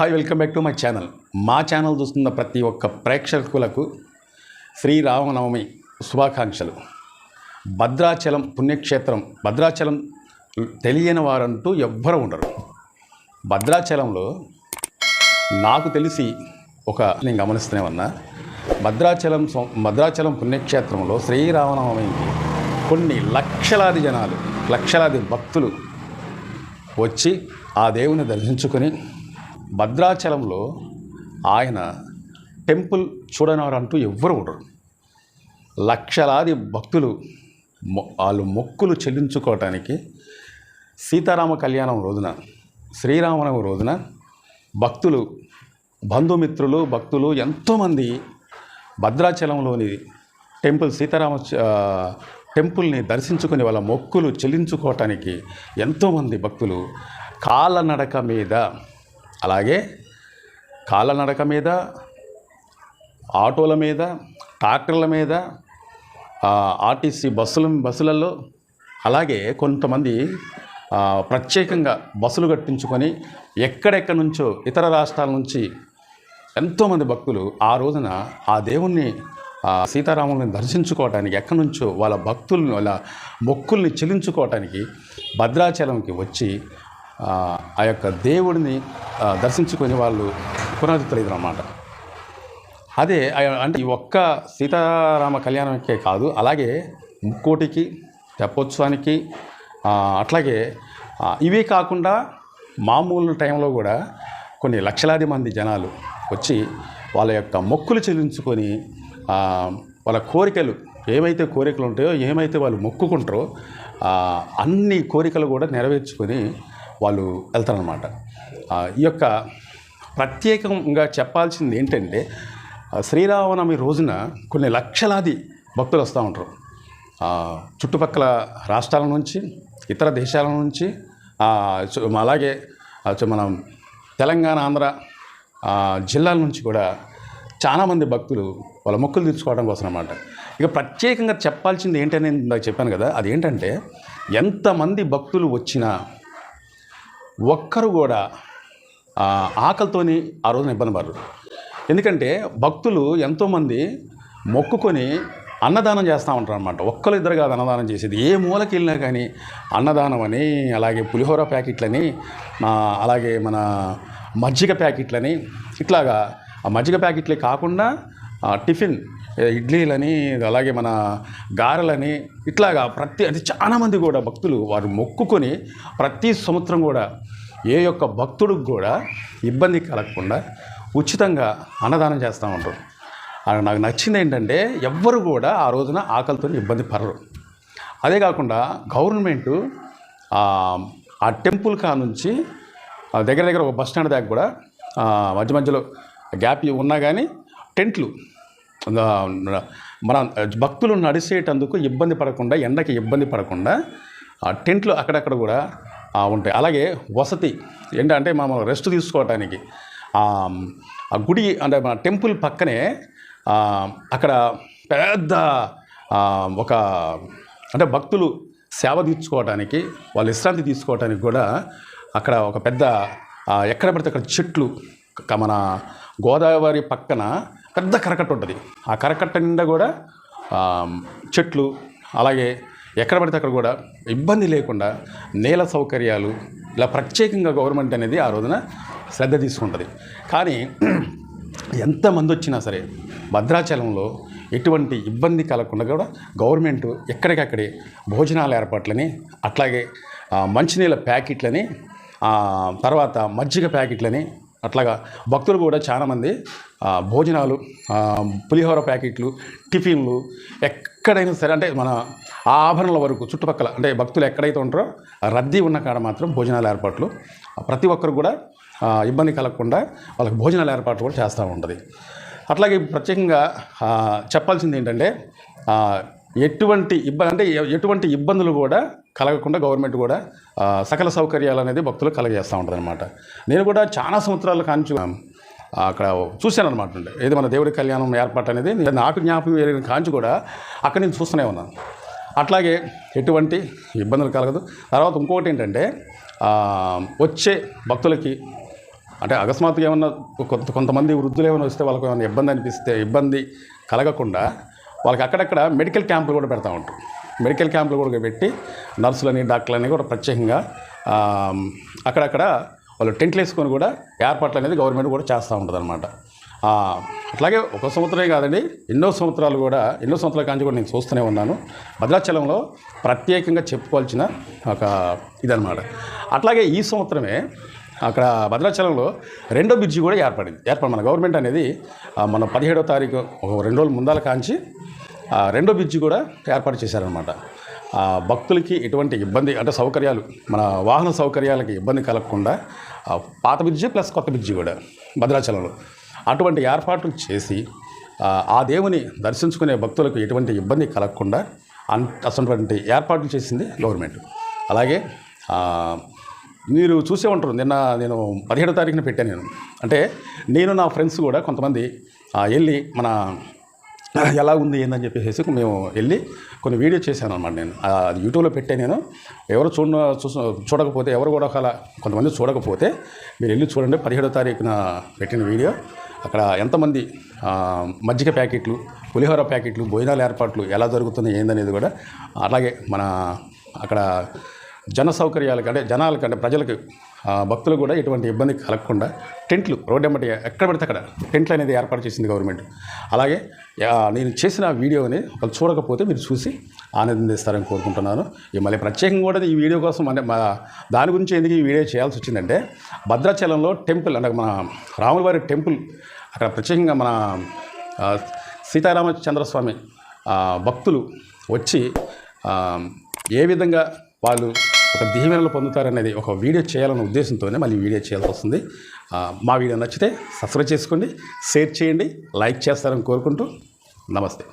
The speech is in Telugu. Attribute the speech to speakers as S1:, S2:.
S1: Hi welcome back to my channel మా ఛానల్ చూస్తున్న ప్రతి ఒక్క ప్రేక్షకులకు శ్రీరామనవమి శుభాకాంక్షలు. భద్రాచలం పుణ్యక్షేత్రం భద్రాచలం తెలియని వారంటూ ఎవ్వరు ఉండరు. భద్రాచలంలో నాకు తెలిసి ఒక నేను గమనిస్తూనే ఉన్నా భద్రాచలం భద్రాచలం పుణ్యక్షేత్రంలో శ్రీరామనవమికి కొన్ని లక్షలాది జనాలు లక్షలాది భక్తులు వచ్చి ఆ దేవుని దర్శించుకొని భద్రాచలంలో ఆయన టెంపుల్ చూడనివారంటూ ఎవ్వరు ఉండరు. లక్షలాది భక్తులు మొ- వాళ్ళు మొక్కులు చెల్లించుకోవటానికి సీతారామ కళ్యాణం రోజున శ్రీరామనవమి రోజున భక్తులు బంధుమిత్రులు భక్తులు ఎంతోమంది భద్రాచలంలోని టెంపుల్ సీతారామ టెంపుల్ని దర్శించుకుని వాళ్ళ మొక్కులు చెల్లించుకోవటానికి ఎంతోమంది భక్తులు కాళ్ళనడక మీద అలాగే కాలనడక మీద ఆటోల మీద ట్రాక్టర్ల మీద ఆర్టీసీ బస్సుల బస్సులలో అలాగే కొంతమంది ప్రత్యేకంగా బస్సులు కట్టించుకొని ఎక్కడెక్కడి నుంచో ఇతర రాష్ట్రాల నుంచి ఎంతోమంది భక్తులు ఆ రోజున ఆ దేవుణ్ణి సీతారాముల్ని దర్శించుకోవటానికి ఎక్కడి నుంచో వాళ్ళ భక్తుల్ని వాళ్ళ మొక్కుల్ని చెల్లించుకోవటానికి భద్రాచలంకి వచ్చి ఆ, యొక్క దేవుడిని ఆ, దర్శించుకొని వాళ్ళు పునరుద్ధరించారు అన్నమాట. అదే ఆ- అంటే ఈ ఒక్క సీతారామ కళ్యాణంకే కాదు అలాగే ముక్కోటికి తెప్పోత్సవానికి అట్లాగే ఇవే కాకుండా మామూలు టైంలో కూడా కొన్ని లక్షలాది మంది జనాలు వచ్చి వాళ్ళ యొక్క మొక్కులు చెల్లించుకొని వాళ్ళ కోరికలు ఏమైతే కోరికలు ఉంటాయో ఏమైతే వాళ్ళు మొక్కుకుంటారో అన్ని కోరికలు కూడా నెరవేర్చుకొని వాళ్ళు వెళ్తారనమాట ఈ యొక్క ప్రత్యేకంగా చెప్పాల్సింది ఏంటంటే శ్రీరామనవమి రోజున కొన్ని లక్షలాది భక్తులు వస్తూ ఉంటారు. చుట్టుపక్కల రాష్ట్రాల నుంచి ఇతర దేశాల నుంచి అలాగే మనం తెలంగాణ ఆంధ్ర జిల్లాల నుంచి కూడా చాలామంది భక్తులు వాళ్ళ మొక్కులు తీర్చుకోవడం కోసం అనమాట ఇక ప్రత్యేకంగా చెప్పాల్సింది ఏంటని ఇందాక చెప్పాను కదా అదేంటంటే ఎంతమంది భక్తులు వచ్చినా ఒక్కరు కూడా ఆకలితోని ఆ రోజున ఇబ్బంది పడరు. ఎందుకంటే భక్తులు ఎంతోమంది మొక్కుకొని అన్నదానం చేస్తూ ఉంటారు అనమాట ఒక్కరు ఇద్దరు కాదు అన్నదానం చేసేది. ఏ మూలకి వెళ్ళినా కానీ అన్నదానం అని అలాగే పులిహోర ప్యాకెట్లని అలాగే మన మజ్జిగ ప్యాకెట్లని ఇట్లాగా ఆ మజ్జిగ ప్యాకెట్లే కాకుండా టిఫిన్ ఇడ్లీలని అలాగే మన గారెలని ఇట్లాగా ప్రతి అంటే చాలామంది కూడా భక్తులు వారు మొక్కుకొని ప్రతి సంవత్సరం కూడా ఏ యొక్క భక్తుడికి కూడా ఇబ్బంది కలగకుండా ఉచితంగా అన్నదానం చేస్తూ ఉంటారు. అది నాకు నచ్చింది ఏంటంటే ఎవ్వరు కూడా ఆ రోజున ఆకలితో ఇబ్బంది పడరు. అదే కాకుండా గవర్నమెంటు ఆ, టెంపుల్ కా నుంచి దగ్గర దగ్గర ఒక బస్ స్టాండ్ దాకా కూడా మధ్య మధ్యలో గ్యాప్ ఉన్నా కానీ టెంట్లు మన భక్తులు నడిచేటందుకు ఇబ్బంది పడకుండా ఎండకి ఇబ్బంది పడకుండా ఆ టెంట్లు అక్కడక్కడ కూడా ఉంటాయి. అలాగే వసతి ఏంటంటే మనం రెస్ట్ తీసుకోవటానికి ఆ, గుడి అంటే మన టెంపుల్ పక్కనే అక్కడ పెద్ద ఒక అంటే భక్తులు సేవ తీర్చుకోవటానికి వాళ్ళు విశ్రాంతి తీసుకోవటానికి కూడా అక్కడ ఒక పెద్ద ఎక్కడ పడితే అక్కడ చెట్లు మన గోదావరి పక్కన పెద్ద కరకట్ట ఉంటుంది. ఆ కరకట్ట నిండా కూడా చెట్లు అలాగే ఎక్కడ పడితే అక్కడ కూడా ఇబ్బంది లేకుండా నేల సౌకర్యాలు ఇలా ప్రత్యేకంగా గవర్నమెంట్ అనేది ఆ రోజున శ్రద్ధ తీసుకుంటుంది. కానీ ఎంతమంది వచ్చినా సరే భద్రాచలంలో ఎటువంటి ఇబ్బంది కలగకుండా కూడా గవర్నమెంట్ ఎక్కడికక్కడే భోజనాల ఏర్పాట్లని అట్లాగే మంచినీళ్ళ ప్యాకెట్లని తర్వాత మజ్జిగ ప్యాకెట్లని అట్లాగా భక్తులు కూడా చాలామంది భోజనాలు పులిహోర ప్యాకెట్లు టిఫిన్లు ఎక్కడైనా సరే అంటే మన ఆ ఆభరణల వరకు చుట్టుపక్కల అంటే భక్తులు ఎక్కడైతే ఉంటారో ఆ రద్దీ ఉన్న కాడ మాత్రం భోజనాల ఏర్పాట్లు ప్రతి ఒక్కరు కూడా ఇబ్బంది కలగకుండా వాళ్ళకి భోజనాల ఏర్పాట్లు కూడా చేస్తూ ఉంటుంది. అట్లాగే ప్రత్యేకంగా చెప్పాల్సింది ఏంటంటే ఎటువంటి ఇబ్బంది అంటే ఎటువంటి ఇబ్బందులు కూడా కలగకుండా గవర్నమెంట్ కూడా సకల సౌకర్యాలు అనేది భక్తులు కలగజేస్తూ ఉంటుంది అనమాట నేను కూడా చాలా సంవత్సరాల కాంచి అక్కడ చూశాను అనమాట ఏది మన దేవుడి కళ్యాణం ఏర్పాటు అనేది నాకు జ్ఞాపకం వేరే కాంచి కూడా అక్కడ నేను చూస్తూనే ఉన్నాను. అట్లాగే ఎటువంటి ఇబ్బందులు కలగదు. తర్వాత ఇంకొకటి ఏంటంటే వచ్చే భక్తులకి అంటే అకస్మాత్తుగా ఏమన్నా కొంత కొంతమంది వృద్ధులు ఏమైనా వస్తే వాళ్ళకి ఏమైనా ఇబ్బంది అనిపిస్తే ఇబ్బంది కలగకుండా వాళ్ళకి అక్కడక్కడ మెడికల్ క్యాంపులు కూడా పెడతా ఉంటారు. మెడికల్ క్యాంపులు కూడా పెట్టి నర్సులని డాక్టర్లని కూడా ప్రత్యేకంగా అక్కడక్కడ వాళ్ళు టెంట్లు వేసుకొని కూడా ఏర్పాట్లు అనేది గవర్నమెంట్ కూడా చేస్తూ ఉంటుంది అనమాట అట్లాగే ఒక సంవత్సరమే కాదండి ఎన్నో సంవత్సరాలు కూడా ఎన్నో సంవత్సరాల కాంచి కూడా నేను చూస్తూనే ఉన్నాను. భద్రాచలంలో ప్రత్యేకంగా చెప్పుకోవాల్సిన ఒక ఇదనమాట అట్లాగే ఈ సంవత్సరమే అక్కడ భద్రాచలంలో రెండో బ్రిడ్జి కూడా ఏర్పడింది. ఏర్పడి మన గవర్నమెంట్ అనేది మన పదిహేడో తారీఖు ఒక రెండు రోజుల ముందాల కాంచి రెండో బ్రిడ్జి కూడా ఏర్పాటు చేశారనమాట భక్తులకి ఎటువంటి ఇబ్బంది అంటే సౌకర్యాలు మన వాహన సౌకర్యాలకి ఇబ్బంది కలగకుండా పాత బ్రిడ్జి ప్లస్ కొత్త బ్రిడ్జి కూడా భద్రాచలంలో. అటువంటి ఏర్పాట్లు చేసి ఆ, దేవుని దర్శించుకునే భక్తులకు ఎటువంటి ఇబ్బంది కలగకుండా అన్ అటువంటి ఏర్పాట్లు చేసింది గవర్నమెంట్. అలాగే మీరు చూసే ఉంటారు నిన్న నేను పదిహేడో తారీఖున పెట్టాను నేను. అంటే నేను నా ఫ్రెండ్స్ కూడా కొంతమంది వెళ్ళి మన ఎలా ఉంది ఏందని చెప్పేసి మేము వెళ్ళి కొన్ని వీడియో చేశాను అనమాట నేను. అది యూట్యూబ్లో పెట్టే నేను. ఎవరు చూడ చూడకపోతే ఎవరు కూడా ఒకలా కొంతమంది చూడకపోతే మీరు వెళ్ళి చూడండి. పదిహేడో తారీఖున పెట్టిన వీడియో. అక్కడ ఎంతమంది మజ్జిగ ప్యాకెట్లు పులిహోర ప్యాకెట్లు భోజనాల ఏర్పాట్లు ఎలా జరుగుతున్నాయి ఏందనేది కూడా అలాగే మన అక్కడ జన సౌకర్యాలకు అంటే జనాలకు అంటే ప్రజలకు భక్తులు కూడా ఎటువంటి ఇబ్బంది కలగకుండా టెంట్లు రోడ్డు ఎమ్మటి ఎక్కడ పడితే అక్కడ టెంట్లు అనేది ఏర్పాటు చేసింది గవర్నమెంట్. అలాగే నేను చేసిన వీడియోని వాళ్ళు చూడకపోతే మీరు చూసి ఆనందిస్తారని కోరుకుంటున్నాను. ఈ మళ్ళీ ప్రత్యేకంగా కూడా ఈ వీడియో కోసం అంటే మా దాని గురించి ఎందుకు ఈ వీడియో చేయాల్సి వచ్చిందంటే భద్రాచలంలో టెంపుల్ అంటే మన రాములవారి టెంపుల్ అక్కడ ప్రత్యేకంగా మన ఆ, సీతారామచంద్రస్వామి భక్తులు వచ్చి ఏ విధంగా వాళ్ళు ఒక దీవెనలు పొందుతారనేది ఒక వీడియో చేయాలన్న ఉద్దేశంతోనే మళ్ళీ వీడియో చేయాల్సి వస్తుంది. మా వీడియో నచ్చితే సబ్స్క్రైబ్ చేసుకోండి షేర్ చేయండి లైక్ చేస్తారని కోరుకుంటూ నమస్తే.